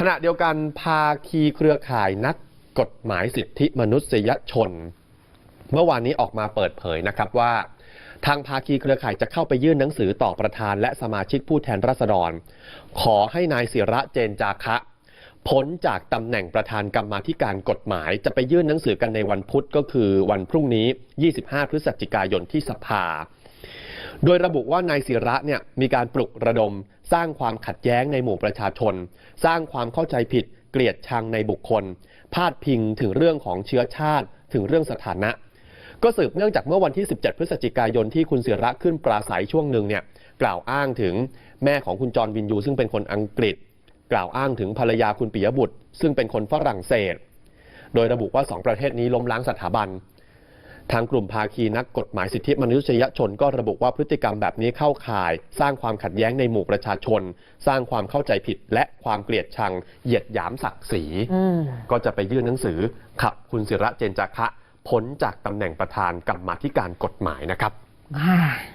ขณะเดียวกันภาคีเครือข่ายนักกฎหมายสิทธิมนุษยชน เมื่อวานนี้ออกมาเปิดเผยนะครับว่า ทางภาคีเครือข่ายจะเข้าไปยื่นหนังสือต่อประธานและสมาชิกผู้แทนราษฎร ขอให้นายศิระเจนจาคะพ้นจากตำแหน่งประธานกรรมาธิการกฎหมาย จะไปยื่นหนังสือกันในวันพุธก็คือวันพรุ่งนี้ 25 พฤศจิกายนที่สภา โดยระบุว่านายศิระเนี่ยมีการปลุกระดม สร้างความขัดแย้งในหมู่ประชาชน สร้างความเข้าใจผิด เกลียดชังในบุคคล พาดพิงถึงเรื่องของเชื้อชาติ ถึงเรื่องสถานะ ก็สืบเนื่องจากเมื่อวันที่ 17 พฤศจิกายนที่คุณศิระขึ้นปราศัยช่วงหนึ่งเนี่ยกล่าวอ้างถึงแม่ของคุณจรวินยู ซึ่งเป็นคนอังกฤษ กล่าวอ้างถึงภรรยาคุณปิยบุตร ซึ่งเป็นคนฝรั่งเศส โดยระบุว่าสองประเทศนี้ล้มล้างสถาบัน ทางกลุ่มภาคีนักกฎหมายสิทธิมนุษยชนก็ระบุว่าพฤติกรรมแบบนี้เข้าข่าย สร้างความขัดแย้งในหมู่ประชาชน สร้างความเข้าใจผิดและความเกลียดชัง เหยียดหยามศักดิ์ศรีก็จะไปยื่นหนังสือขับคุณศิระเจนจาคะพ้นจากตำแหน่งประธานกรรมาธิการกฎหมายนะครับ